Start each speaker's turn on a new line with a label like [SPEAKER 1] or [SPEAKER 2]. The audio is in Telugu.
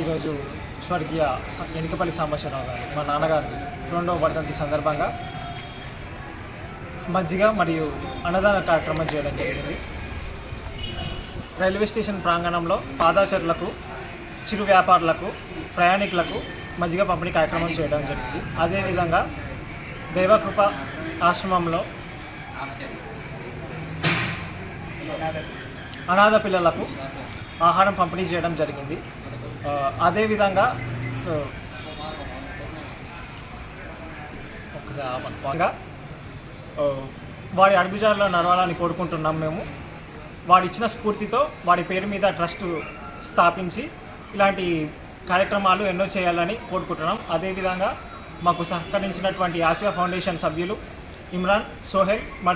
[SPEAKER 1] ఈరోజు స్వర్గీయ ఎనికపల్లి సాంబశివరావు గారు మా నాన్నగారి రెండవ వర్ధంతి సందర్భంగా మజ్జిగ మరియు అన్నదాన కార్యక్రమం చేయడం జరిగింది. రైల్వే స్టేషన్ ప్రాంగణంలో పాదాచరులకు చిరు వ్యాపారులకు ప్రయాణికులకు మజ్జిగ పంపిణీ కార్యక్రమం చేయడం జరిగింది. అదేవిధంగా దేవకృప ఆశ్రమంలో అనాథ పిల్లలకు ఆహారం పంపిణీ చేయడం జరిగింది. అదేవిధంగా వాడి అడుగుజాడలో నడవాలని కోరుకుంటున్నాం మేము. వాడు ఇచ్చిన స్ఫూర్తితో వాడి పేరు మీద ట్రస్ట్ స్థాపించి ఇలాంటి కార్యక్రమాలు ఎన్నో చేయాలని కోరుకుంటున్నాం. అదేవిధంగా మాకు సహకరించినటువంటి ఆసియా ఫౌండేషన్ సభ్యులు ఇమ్రాన్ సోహెల్ మరియు